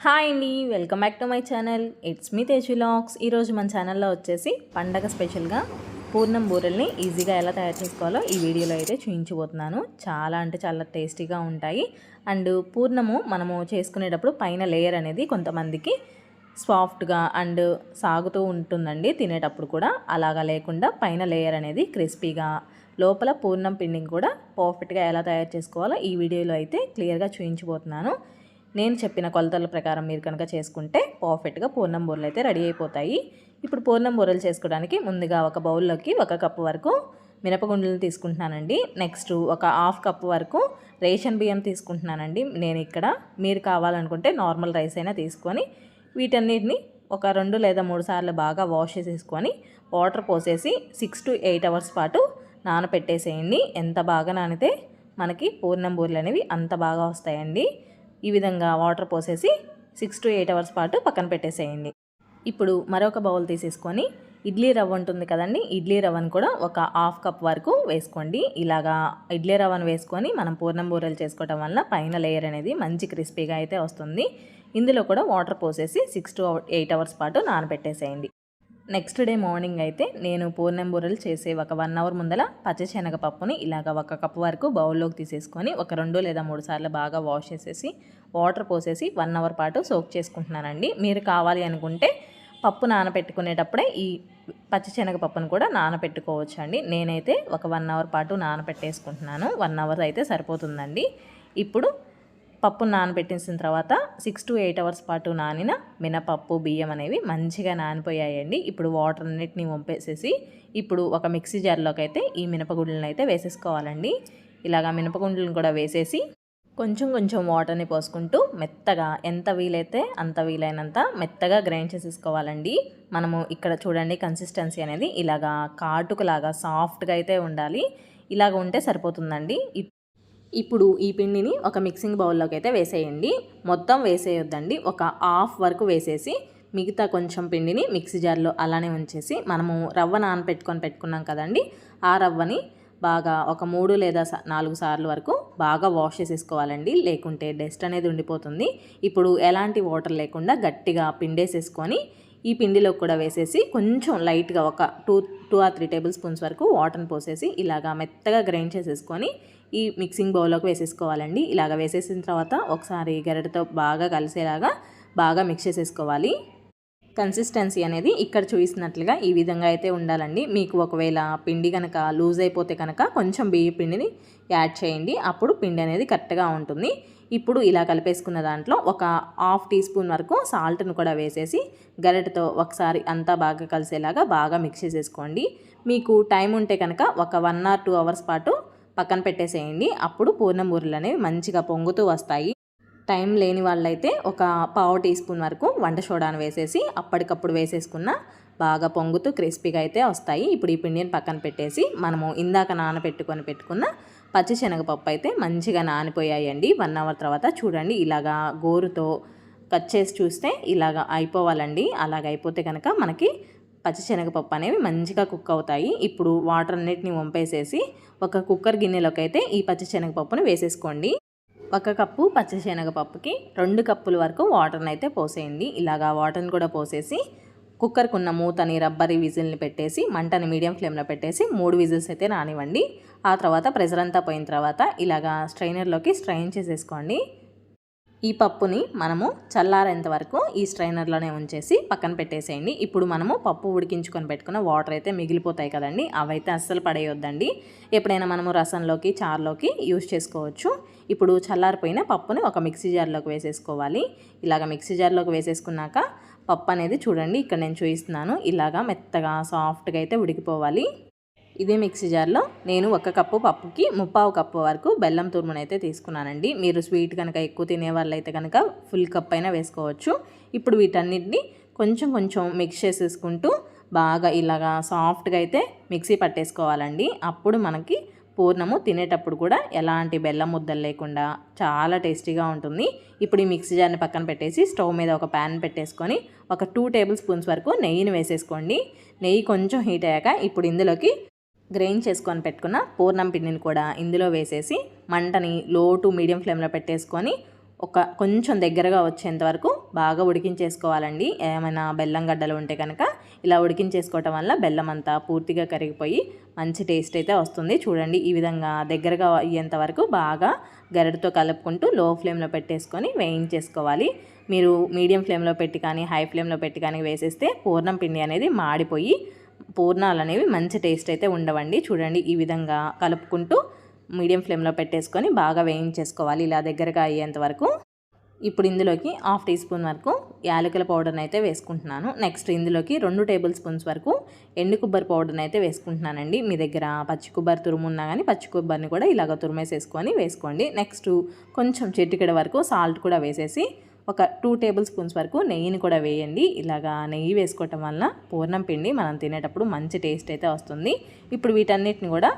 Hi అండి welcome back to my channel. It's me Tej ఈరోజు మన ఛానల్లో వచ్చేసి పండగ స్పెషల్గా పూర్ణం బూరెల్ని ఈజీగా ఎలా తయారు చేసుకోవాలో ఈ వీడియోలో అయితే చూపించబోతున్నాను చాలా అంటే చాలా టేస్టీగా ఉంటాయి. అండ్ పూర్ణము మనము చేసుకునేటప్పుడు పైన లేయర్ అనేది కొంతమందికి సాఫ్ట్గా అండ్ సాగుతూ ఉంటుందండి తినేటప్పుడు కూడా. అలాగా లేకుండా పైన లేయర్ అనేది క్రిస్పీగా లోపల పూర్ణం పిండిని కూడా పర్ఫెక్ట్గా ఎలా తయారు చేసుకోవాలో ఈ వీడియోలో అయితే క్లియర్గా చూపించబోతున్నాను నేను చెప్పిన కొలతల ప్రకారం మీరు కనుక చేసుకుంటే పర్ఫెక్ట్గా పూర్ణం బూరలు అయితే రెడీ అయిపోతాయి. ఇప్పుడు పూర్ణం బూరలు చేసుకోవడానికి ముందుగా ఒక బౌల్లోకి ఒక కప్పు వరకు మినపగుండ్లను తీసుకుంటున్నానండి. నెక్స్ట్ ఒక హాఫ్ కప్ వరకు రేషన్ బియ్యం తీసుకుంటున్నానండి. నేను ఇక్కడ మీరు కావాలనుకుంటే నార్మల్ రైస్ అయినా తీసుకొని వీటన్నిటిని ఒక రెండు లేదా మూడు సార్లు బాగా వాష్ చేసేసుకొని వాటర్ పోసేసి సిక్స్ టు ఎయిట్ అవర్స్ పాటు నానపెట్టేసేయండి. ఎంత బాగా నానితే మనకి పూర్ణం బూరెలు అనేవి అంత బాగా వస్తాయండి. ఈ విధంగా వాటర్ పోసేసి సిక్స్ టు ఎయిట్ అవర్స్ పాటు పక్కన పెట్టేసేయండి. ఇప్పుడు మరొక బౌల్ తీసేసుకొని ఇడ్లీ రవ్వ ఉంటుంది కదండి ఇడ్లీ రవ్వను కూడా ఒక హాఫ్ కప్ వరకు వేసుకోండి. ఇలాగా ఇడ్లీ రవ్వను వేసుకొని మనం పూర్ణం బూరెలు చేసుకోవటం వల్ల పైన లేయర్ అనేది మంచి క్రిస్పీగా అయితే వస్తుంది. ఇందులో కూడా వాటర్ పోసేసి సిక్స్ టు ఎయిట్ అవర్స్ పాటు నానబెట్టేసేయండి. నెక్స్ట్ డే మార్నింగ్ అయితే నేను పూర్ణం బూరెలు చేసే ఒక వన్ అవర్ ముందల పచ్చిశనగపప్పుని ఇలాగ ఒక కప్ వరకు బౌల్లోకి తీసేసుకొని ఒక రెండు లేదా మూడు సార్లు బాగా వాష్ చేసేసి వాటర్ పోసేసి వన్ అవర్ పాటు సోక్ చేసుకుంటున్నానండి. మీరు కావాలి అనుకుంటే పప్పు నానపెట్టుకునేటప్పుడే ఈ పచ్చిశనగపప్పును కూడా నానపెట్టుకోవచ్చు అండి నేనైతే ఒక వన్ అవర్ పాటు నానపెట్టేసుకుంటున్నాను. వన్ అవర్ అయితే సరిపోతుందండి. ఇప్పుడు పప్పు నానబెట్టేసిన తర్వాత సిక్స్ టు ఎయిట్ అవర్స్ పాటు నానిన మినపప్పు బియ్యం అనేవి మంచిగా నానిపోయాయండి. ఇప్పుడు వాటర్ అన్నిటిని వంపేసేసి ఇప్పుడు ఒక మిక్సీ జార్లోకి అయితే ఈ మినపగుండ్లను అయితే వేసేసుకోవాలండి. ఇలాగా మినపగుండ్లను కూడా వేసేసి కొంచెం కొంచెం వాటర్ని పోసుకుంటూ మెత్తగా ఎంత వీలైతే అంత వీలైనంత మెత్తగా గ్రైండ్ చేసేసుకోవాలండి. మనము ఇక్కడ చూడండి కన్సిస్టెన్సీ అనేది ఇలాగా కాటుకులాగా సాఫ్ట్గా అయితే ఉండాలి. ఇలాగ ఉంటే సరిపోతుందండి. ఇప్పుడు ఈ పిండిని ఒక మిక్సింగ్ బౌల్లోకి అయితే వేసేయండి. మొత్తం వేసేయొద్దండి. ఒక హాఫ్ వరకు వేసేసి మిగతా కొంచెం పిండిని మిక్సీ జార్లో అలానే ఉంచేసి మనము రవ్వ నానపెట్టుకొని పెట్టుకున్నాం కదండి. ఆ రవ్వని బాగా ఒక మూడు లేదా నాలుగు సార్లు వరకు బాగా వాష్ చేసేసుకోవాలండి. లేకుంటే డస్ట్ అనేది ఉండిపోతుంది. ఇప్పుడు ఎలాంటి వాటర్ లేకుండా గట్టిగా పిండేసేసుకొని ఈ పిండిలో కూడా వేసేసి కొంచెం లైట్గా ఒక two two or three tablespoons వరకు వాటర్ని పోసేసి ఇలాగా మెత్తగా గ్రైండ్ చేసేసుకొని ఈ మిక్సింగ్ బౌల్లోకి వేసేసుకోవాలండి. ఇలాగ వేసేసిన తర్వాత ఒకసారి గరిటతో బాగా కలిసేలాగా బాగా మిక్స్ చేసేసుకోవాలి. కన్సిస్టెన్సీ అనేది ఇక్కడ చూసినట్లుగా ఈ విధంగా అయితే ఉండాలండి. మీకు ఒకవేళ పిండి కనుక లూజ్ అయిపోతే కనుక కొంచెం బియ్య పిండిని యాడ్ చేయండి. అప్పుడు పిండి అనేది కరెక్ట్గా ఉంటుంది. ఇప్పుడు ఇలా కలిపేసుకున్న దాంట్లో ఒక హాఫ్ టీ స్పూన్ వరకు సాల్ట్ను కూడా వేసేసి గరిటతో ఒకసారి అంతా బాగా కలిసేలాగా బాగా మిక్స్ చేసేసుకోండి. మీకు టైం ఉంటే కనుక ఒక వన్ ఆర్ టూ అవర్స్ పాటు పక్కన పెట్టేసేయండి. అప్పుడు పూర్ణం బూరెలు అనేవి మంచిగా పొంగుతూ వస్తాయి. టైం లేని వాళ్ళైతే ఒక పావు టీ స్పూన్ వరకు వంట సోడాను వేసేసి అప్పటికప్పుడు వేసేసుకున్న బాగా పొంగుతూ క్రిస్పీగా అయితే వస్తాయి. ఇప్పుడు ఈ పిండిని పక్కన పెట్టేసి మనము ఇందాక నానబెట్టుకొని పెట్టుకున్న పచ్చిశనగపప్పు అయితే మంచిగా నానిపోయాయండి. వన్ అవర్ తర్వాత చూడండి ఇలాగా గోరుతో కట్ చేసి చూస్తే ఇలాగ అయిపోవాలండి. అలాగ అయిపోతే కనుక మనకి పచ్చిశనగపప్పు అనేవి మంచిగా కుక్ అవుతాయి. ఇప్పుడు వాటర్ అన్నిటిని వంపేసేసి ఒక కుక్కర్ గిన్నెలోకి అయితే ఈ పచ్చిశనగపప్పును వేసేసుకోండి. ఒక కప్పు పచ్చిశనగపప్పుకి రెండు కప్పుల వరకు వాటర్ని అయితే పోసేయండి. ఇలాగా వాటర్ని కూడా పోసేసి కుక్కర్కి ఉన్న మూతని రబ్బరి విజిల్ని పెట్టేసి మంటని మీడియం ఫ్లేమ్లో పెట్టేసి మూడు విజిల్స్ అయితే రానివ్వండి. ఆ తర్వాత ప్రెజర్ అంతా పోయిన తర్వాత ఇలాగా స్ట్రైనర్లోకి స్ట్రైన్ చేసేసుకోండి. ఈ పప్పుని మనము చల్లారేంత వరకు ఈ స్ట్రైనర్లోనే ఉంచేసి పక్కన పెట్టేసేయండి. ఇప్పుడు మనము పప్పు ఉడికించుకొని పెట్టుకున్న వాటర్ అయితే మిగిలిపోతాయి కదండి. అవైతే అస్సలు పడేయొద్దండి. ఎప్పుడైనా మనము రసంలోకి చారులోకి యూజ్ చేసుకోవచ్చు. ఇప్పుడు చల్లారిపోయిన పప్పుని ఒక మిక్సీ జార్లోకి వేసేసుకోవాలి. ఇలాగ మిక్సీ జార్లోకి వేసేసుకున్నాక పప్పు అనేది చూడండి ఇక్కడ నేను చూపిస్తున్నాను ఇలాగా మెత్తగా సాఫ్ట్గా అయితే ఉడికిపోవాలి. ఇదే మిక్సీ జార్లో నేను ఒక కప్పు పప్పుకి ముప్పావు కప్పు వరకు బెల్లం తురుమునైతే అయితే తీసుకున్నానండి. మీరు స్వీట్ కనుక ఎక్కువ తినే వాళ్ళైతే కనుక ఫుల్ కప్ అయినా వేసుకోవచ్చు. ఇప్పుడు వీటన్నిటిని కొంచెం కొంచెం మిక్స్ చేసేసుకుంటూ బాగా ఇలాగా సాఫ్ట్గా అయితే మిక్సీ పట్టేసుకోవాలండి. అప్పుడు మనకి పూర్ణము తినేటప్పుడు కూడా ఎలాంటి బెల్లం ముద్దలు లేకుండా చాలా టేస్టీగా ఉంటుంది. ఇప్పుడు ఈ మిక్సీ జార్ని పక్కన పెట్టేసి స్టవ్ మీద ఒక ప్యాన్ పెట్టేసుకొని ఒక టూ టేబుల్ స్పూన్స్ వరకు నెయ్యిని వేసేసుకోండి. నెయ్యి కొంచెం హీట్ అయ్యాక ఇప్పుడు ఇందులోకి గ్రైండ్ చేసుకొని పెట్టుకున్న పూర్ణం పిండిని కూడా ఇందులో వేసేసి మంటని లో టు మీడియం ఫ్లేమ్లో పెట్టేసుకొని ఒక కొంచెం దగ్గరగా వచ్చేంత వరకు బాగా ఉడికించేసుకోవాలండి. ఏమైనా బెల్లం గడ్డలు ఉంటే కనుక ఇలా ఉడికించేసుకోవటం వల్ల బెల్లం అంతా పూర్తిగా కరిగిపోయి మంచి టేస్ట్ అయితే వస్తుంది. చూడండి ఈ విధంగా దగ్గరగా అయ్యేంత వరకు బాగా గరిటతో కలుపుకుంటూ లో ఫ్లేమ్లో పెట్టేసుకొని వేయించేసుకోవాలి. మీరు మీడియం ఫ్లేమ్లో పెట్టి కానీ హై ఫ్లేమ్లో పెట్టి కానీ వేసేస్తే పూర్ణం పిండి అనేది మాడిపోయి పూర్ణాలు అనేవి మంచి టేస్ట్ అయితే ఉండవండి. చూడండి ఈ విధంగా కలుపుకుంటూ మీడియం ఫ్లేమ్లో పెట్టేసుకొని బాగా వేయించేసుకోవాలి ఇలా దగ్గరగా అయ్యేంత వరకు. ఇప్పుడు ఇందులోకి హాఫ్ టీ స్పూన్ వరకు యాలకుల పౌడర్ని అయితే వేసుకుంటున్నాను. నెక్స్ట్ ఇందులోకి రెండు టేబుల్ స్పూన్స్ వరకు ఎండు కొబ్బరి పౌడర్ని అయితే వేసుకుంటున్నానండి. మీ దగ్గర పచ్చి కొబ్బరి తురుమున్నా కానీ పచ్చి కొబ్బరిని కూడా ఇలాగ తురిమేసేసుకొని వేసుకోండి. నెక్స్ట్ కొంచెం చెట్టుకడ వరకు సాల్ట్ కూడా వేసేసి ఒక టూ టేబుల్ స్పూన్స్ వరకు నెయ్యిని కూడా వేయండి. ఇలాగా నెయ్యి వేసుకోవటం వలన పూర్ణం పిండి మనం తినేటప్పుడు మంచి టేస్ట్ అయితే వస్తుంది. ఇప్పుడు వీటన్నిటిని కూడా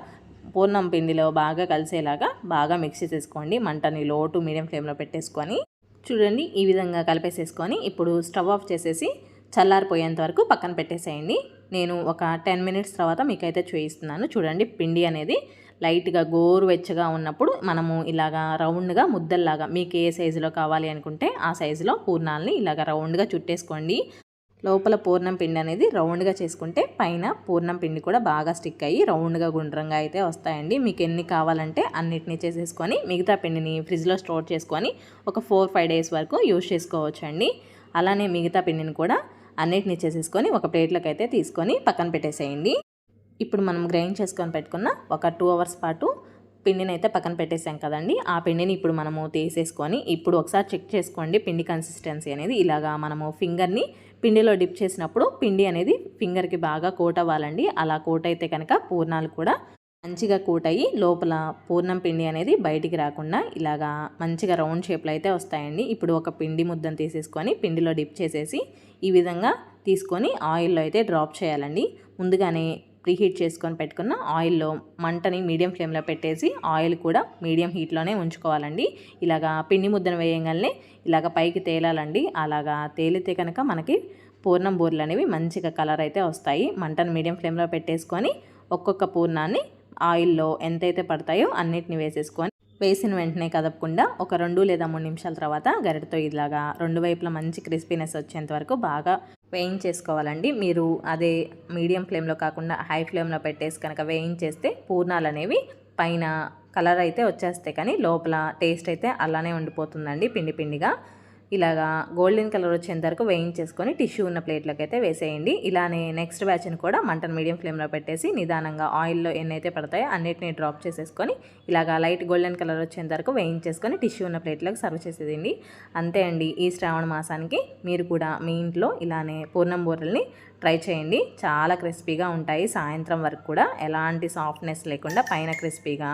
పూర్ణం పిండిలో బాగా కలిసేలాగా బాగా మిక్స్ చేసేసుకోండి. మంటని లో టు మీడియం ఫ్లేమ్లో పెట్టేసుకొని చూడండి ఈ విధంగా కలిపేసేసుకొని ఇప్పుడు స్టవ్ ఆఫ్ చేసేసి చల్లారిపోయేంత వరకు పక్కన పెట్టేసేయండి. నేను ఒక టెన్ మినిట్స్ తర్వాత మీకైతే చూపిస్తున్నాను. చూడండి పిండి అనేది లైట్గా గోరువెచ్చగా ఉన్నప్పుడు మనము ఇలాగా రౌండ్గా ముద్దల్లాగా మీకు ఏ సైజులో కావాలి అనుకుంటే ఆ సైజులో పూర్ణాలని ఇలాగ రౌండ్గా చుట్టేసుకోండి. లోపల పూర్ణం పిండి అనేది రౌండ్గా చేసుకుంటే పైన పూర్ణం పిండి కూడా బాగా స్టిక్ అయ్యి రౌండ్గా గుండ్రంగా అయితే వస్తాయండి. మీకు ఎన్ని కావాలంటే అన్నిటినీ చేసేసుకొని మిగతా పిండిని ఫ్రిడ్జ్లో స్టోర్ చేసుకొని ఒక ఫోర్ ఫైవ్ డేస్ వరకు యూజ్ చేసుకోవచ్చు అండి అలానే మిగతా పిండిని కూడా అన్నిటిని చేసేసుకొని ఒక ప్లేట్లోకి అయితే తీసుకొని పక్కన పెట్టేసేయండి. ఇప్పుడు మనం గ్రైండ్ చేసుకొని పెట్టుకున్న ఒక టూ అవర్స్ పాటు పిండిని అయితే పక్కన పెట్టేసాం కదండి. ఆ పిండిని ఇప్పుడు మనము తీసేసుకొని ఇప్పుడు ఒకసారి చెక్ చేసుకోండి పిండి కన్సిస్టెన్సీ అనేది. ఇలాగా మనము ఫింగర్ని పిండిలో డిప్ చేసినప్పుడు పిండి అనేది ఫింగర్కి బాగా కోట్ అవ్వాలండి. అలా కోట్ అయితే కనుక పూర్ణాలు కూడా మంచిగా కోట్ అయ్యి లోపల పూర్ణం పిండి అనేది బయటికి రాకుండా ఇలాగా మంచిగా రౌండ్ షేప్లో అయితే వస్తాయండి. ఇప్పుడు ఒక పిండి ముద్దను తీసేసుకొని పిండిలో డిప్ చేసేసి ఈ విధంగా తీసుకొని ఆయిల్లో అయితే డ్రాప్ చేయాలండి. ముందుగానే ప్రీహీట్ చేసుకొని పెట్టుకున్న ఆయిల్లో మంటని మీడియం ఫ్లేమ్లో పెట్టేసి ఆయిల్ కూడా మీడియం హీట్లోనే ఉంచుకోవాలండి. ఇలాగా పిండి ముద్దను వేయగానే ఇలాగ పైకి తేలాలండి. అలాగా తేలితే కనుక మనకి పూర్ణం బూరెలు అనేవి మంచిగా కలర్ అయితే వస్తాయి. మంటను మీడియం ఫ్లేమ్లో పెట్టేసుకొని ఒక్కొక్క పూర్ణాన్ని ఆయిల్లో ఎంతైతే పడతాయో అన్నిటిని వేసేసుకొని వేసిన వెంటనే కదపకుండా ఒక రెండు లేదా మూడు నిమిషాల తర్వాత గరిటతో ఇలాగా రెండు వైపులా మంచి క్రిస్పీనెస్ వచ్చేంత వరకు బాగా వేయించేసుకోవాలండి. మీరు అదే మీడియం ఫ్లేమ్లో కాకుండా హై ఫ్లేమ్లో పెట్టేసి కనుక వేయించేస్తే పూర్ణాలు అనేవి పైన కలర్ అయితే వచ్చేస్తాయి. కానీ లోపల టేస్ట్ అయితే అలానే ఉండిపోతుందండి పిండి పిండిగా. ఇలాగా గోల్డెన్ కలర్ వచ్చేంత వరకు వేయించేసుకొని టిష్యూ ఉన్న ప్లేట్లోకి అయితే వేసేయండి. ఇలానే నెక్స్ట్ బ్యాచ్ని కూడా మంటను మీడియం ఫ్లేమ్లో పెట్టేసి నిదానంగా ఆయిల్లో ఎన్నైతే పడతాయో అన్నిటిని డ్రాప్ చేసేసుకొని ఇలాగా లైట్ గోల్డెన్ కలర్ వచ్చేంత వరకు వేయించేసుకొని టిష్యూ ఉన్న ప్లేట్లోకి సర్వ్ చేసేదండి అంతే అండి ఈ శ్రావణ మాసానికి మీరు కూడా మీ ఇంట్లో ఇలానే పూర్ణం బూరెల్ని ట్రై చేయండి. చాలా క్రిస్పీగా ఉంటాయి. సాయంత్రం వరకు కూడా ఎలాంటి సాఫ్ట్నెస్ లేకుండా పైన క్రిస్పీగా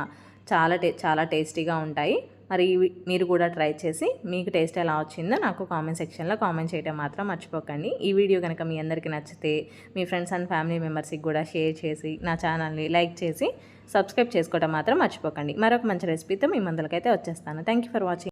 చాలా టే చాలా టేస్టీగా ఉంటాయి. మరి మీరు కూడా ట్రై చేసి మీకు టేస్ట్ ఎలా వచ్చిందో నాకు కామెంట్ సెక్షన్లో కామెంట్ చేయడం మాత్రం మర్చిపోకండి. ఈ వీడియో కనుక మీ అందరికీ నచ్చితే మీ ఫ్రెండ్స్ అండ్ ఫ్యామిలీ మెంబర్స్కి కూడా షేర్ చేసి నా ఛానల్ని లైక్ చేసి సబ్స్క్రైబ్ చేసుకోవడం మాత్రం మర్చిపోకండి. మరొక మంచి రెసిపీతో మీ ముందరికైతే వచ్చేస్తాను. Thank for watching.